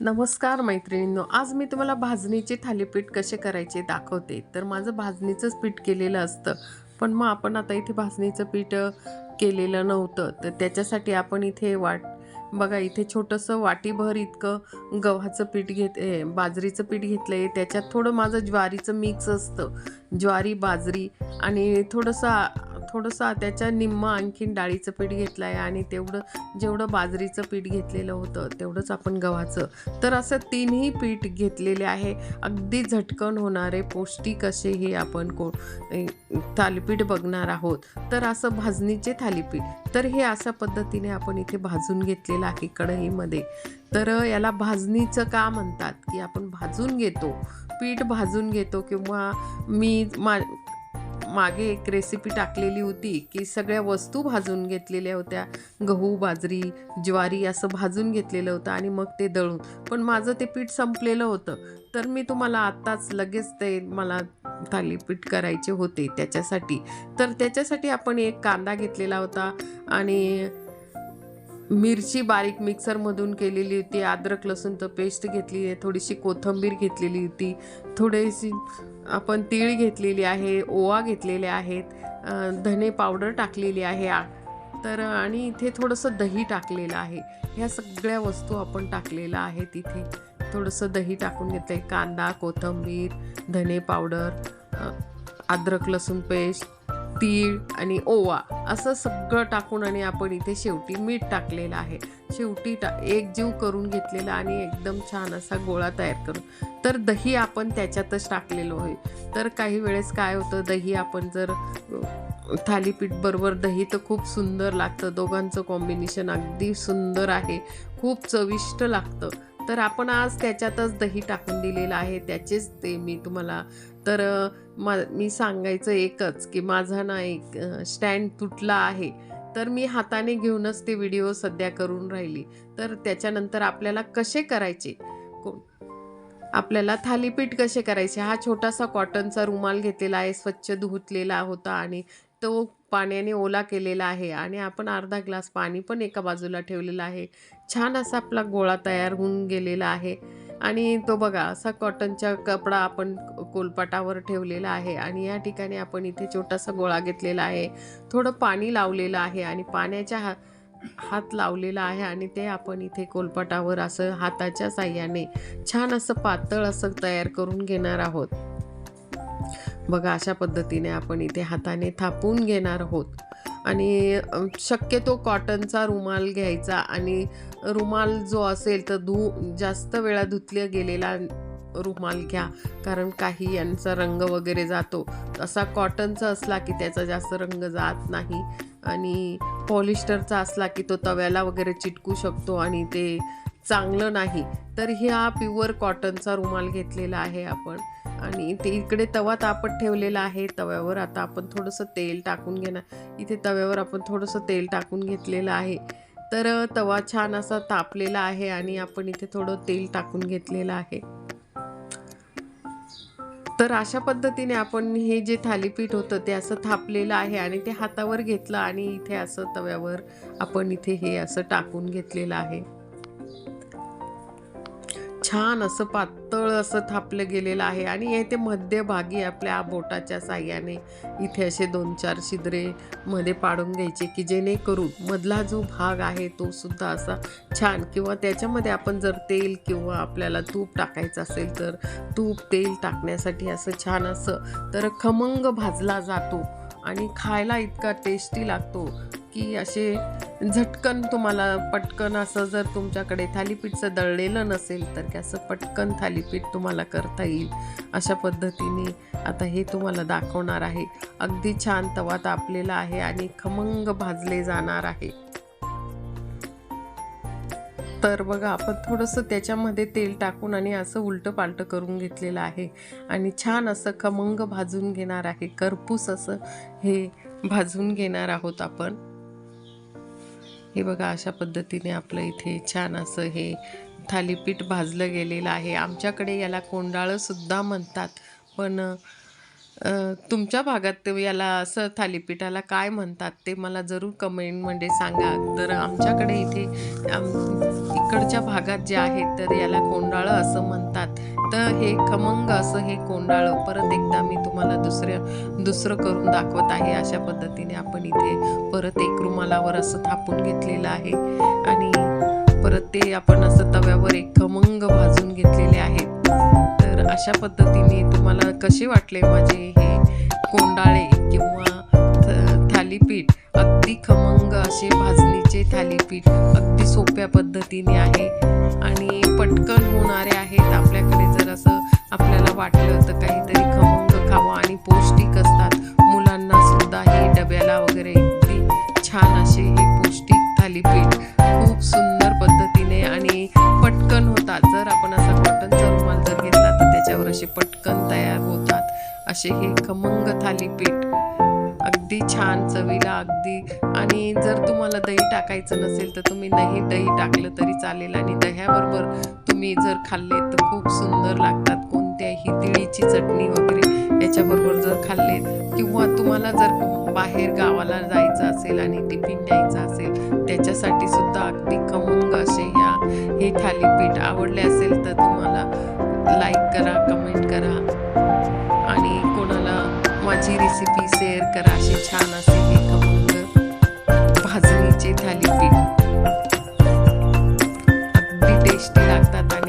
नमस्कार मैत्रिणींनो आज मी तुम्हाला भाजणीचे थालीपीठ कसे करायचे दाखवते. तर माझं भाजणीचंच पीठ केलेलं असतं पण मग आपण आता इथे भाजणीचं पीठ केलेलं नव्हतं. तर त्याच्यासाठी आपण इथे वाट बघा इथे छोटंसं वाटीभर इतकं गव्हाचं पीठ घेत बाजरीचं पीठ घेतलं आहे त्याच्यात थोडं माझं ज्वारीचं मिक्स असतं. ज्वारी बाजरी आणि थोडंसं थोडंसं त्याच्या निम्म आणखीन डाळीचं पीठ घेतलं आहे आणि तेवढं जेवढं बाजरीचं पीठ घेतलेलं होतं तेवढंच आपण गव्हाचं. तर असं तीनही पीठ घेतलेले आहे. अगदी झटकन होणारे पौष्टिक असे हे आपण को थालीपीठ बघणार आहोत. तर असं भाजणीचे थालीपीठ. तर हे अशा पद्धतीने आपण इथे भाजून घेतलेलं आहे कढईमध्ये. तर याला भाजणीचं का म्हणतात? की आपण भाजून घेतो. पीठ भाजून घेतो किंवा मी मा मागे एक रेसिपी टाकलेली होती की सगळ्या वस्तू भाजून घेतलेल्या होत्या. गहू बाजरी ज्वारी असं भाजून घेतलेलं होतं आणि मग ते दळून. पण माझं ते पीठ संपलेलं होतं. तर मी तुम्हाला आत्ताच लगेच ते मला थालीपीठ करायचे होते त्याच्यासाठी. तर त्याच्यासाठी आपण एक कांदा घेतलेला होता आणि मिरची बारीक मिक्सरमधून केलेली होती अद्रक लसूणचं पेस्ट घेतली आहे थोडीशी कोथिंबीर घेतलेली होती थोडीशी आपण तीळ घेतलेली आहे ओवा घेतलेले आहेत धने पावडर टाकलेली आहे आ- तर आणि इथे थोडंसं दही टाकलेलं आहे. ह्या सगळ्या वस्तू आपण टाकलेल्या आहेत इथे. थोडंसं दही टाकून घेतलं आहे कांदा कोथिंबीर धने पावडर अद्रक लसूण पेस्ट तीळ आणि ओवा असं सगळं टाकून आणि आपण इथे शेवटी मीठ टाकलेलं आहे. शेवटी टा एक जीव करून घेतलेला आणि एकदम छान असा गोळा तयार करून. तर दही आपण त्याच्यातच टाकलेलो आहे. तर काही वेळेस काय होतं दही आपण जर थालीपीठ बरोबर दही तर खूप सुंदर लागतं. दोघांचं कॉम्बिनेशन अगदी सुंदर आहे. खूप चविष्ट लागतं. तर आपण आज त्याच्यातच दही टाकून दिलेलं आहे. त्याचेच ते मी तुम्हाला तर मा मी सांगायचं एकच की माझा ना एक स्टँड तुटला आहे. तर मी हाताने घेऊनच ते व्हिडिओ सध्या करून राहिली. तर त्याच्यानंतर आपल्याला कसे करायचे? को आपल्याला थालीपीठ कसे करायचे? हा छोटासा कॉटनचा रुमाल घेतलेला आहे स्वच्छ धुतलेला होता आणि तो पाण्याने ओला केलेला आहे आणि आपण अर्धा ग्लास पाणी पण एका बाजूला ठेवलेला आहे. छान असा आपला गोळा तयार होऊन गेलेला आहे. आणि तो बघा असा कॉटनचा कपडा आपण कोलपाटावर ठेवलेला आहे आणि या ठिकाणी आपण इथे छोटासा गोळा घेतलेला आहे. थोडं पाणी लावलेलं आहे आणि पाण्याच्या हा हात लावलेला आहे आणि ते आपण इथे कोलपाटावर असं हाताच्या साह्याने छान असं पातळ असं तयार करून घेणार आहोत. बघा अशा पद्धतीने आपण इथे हाताने थापून घेणार आहोत. आणि शक्यतो कॉटनचा रुमाल घ्यायचा आणि रुमाल जो असेल तर धु जास्त वेळा धुतल्या गेलेला रुमाल घ्या. कारण काही यांचा रंग वगैरे जातो. असा कॉटनचा असला की त्याचा जास्त रंग जात नाही. आणि पॉलिस्टरचा असला की तो तव्याला वगैरे चिटकू शकतो आणि ते चांगलं नाही. तर ह्या प्युअर कॉटनचा रुमाल घेतलेला आहे आपण. आणि ते इकडे तवा तापत ठेवलेला आहे. तव्यावर आता आपण थोडंसं तेल टाकून घेणार. इथे तव्यावर आपण थोडंसं तेल टाकून घेतलेलं आहे. तर तवा छान असा तापलेला आहे आणि आपण इथे थोडं तेल टाकून घेतलेलं आहे. तर अशा पद्धतीने आपण हे जे थालीपीठ होतं ते असं थापलेलं आहे आणि ते हातावर घेतलं आणि इथे असं तव्यावर आपण इथे हे असं टाकून घेतलेलं आहे. छान असं पातळ असं थापलं गेलेलं आहे. आणि हे ते मध्यभागी आपल्या बोटाच्या साह्याने इथे असे दोन चार छिद्रे मध्ये पाडून घ्यायचे की जेणेकरून मधला जो भाग आहे तो सुद्धा असा छान. किंवा त्याच्यामध्ये आपण जर तेल किंवा आपल्याला तूप टाकायचं असेल तर तूप तेल टाकण्यासाठी असं छान असं तर खमंग भाजला जातो आणि खायला इतका टेस्टी लागतो. की असे झटकन तुम्हाला पटकन असं जर तुमच्याकडे थालीपीठचं दळलेलं नसेल तर की असं पटकन थालीपीठ तुम्हाला करता येईल अशा पद्धतीने आता हे तुम्हाला दाखवणार आहे. अगदी छान तवा तापलेला आहे आणि खमंग भाजले जाणार आहे. तर बघा आपण थोडंसं त्याच्यामध्ये तेल टाकून आणि असं उलटं पालटं करून घेतलेलं आहे. आणि छान असं खमंग भाजून घेणार आहे. करपूस असं हे भाजून घेणार आहोत आपण. हे बघा अशा पद्धतीने आपलं इथे छान असं हे थालीपीठ भाजलं गेलेलं आहे. आमच्याकडे याला कोंडाळंसुद्धा म्हणतात. पण तुमच्या भागात ते याला असं थालीपीठाला काय म्हणतात ते मला जरूर कमेंटमध्ये सांगा. तर आमच्याकडे इथे इकडच्या भागात जे आहेत तर याला कोंडाळं असं म्हणतात. तर हे खमंग असं हे कोंडाळं परत एकदा मी तुम्हाला दुसऱ्या दुसरं करून दाखवत आहे. अशा पद्धतीने आपण इथे परत एक रुमालावर असं थापून घेतलेलं आहे. आणि परत ते आपण असं तव्यावर एक खमंग भाजून घेतलेले आहेत. अशा पद्धतीने तुम्हाला कसे वाटले माझे हे कोंडाळे किंवा थालीपीठ? अगदी खमंग असे भाजणीचे थालीपीठ अगदी सोप्या पद्धतीने आहे. आणि पटकन होणारे आहेत आपल्याकडे जर असं आपल्याला वाटलं तर काहीतरी खमंग खावं आणि पौष्टिक असतात. मुलांना सुद्धा हे डब्याला वगैरे अगदी छान असे हे पौष्टिक थालीपीठ असे पटकन तयार होतात. असे हे खमंग थालीपीठ. अगदी छान चवीला अगदी. आणि जर तुम्हाला दही टाकायचं नसेल तर तुम्ही नाही दही टाकलं तरी चालेल. आणि दह्याबरोबर तुम्ही जर खाल्ले तर खूप सुंदर लागतात. कोणत्याही तिळीची चटणी वगैरे याच्याबरोबर जर खाल्ले किंवा तुम्हाला जर बाहेर गावाला जायचं असेल आणि टिफिन द्यायचा असेल त्याच्यासाठी सुद्धा अगदी खमंग असे ह्या हे थालीपीठ आवडले असेल तर तुम्हाला लाईक करा कमेंट करा. आणि कोणाला माझी रेसिपी शेअर करा अशी छान असे हे खमंग भाजणीचे थालीपीठ. अगदी टेस्टी लागतात आणि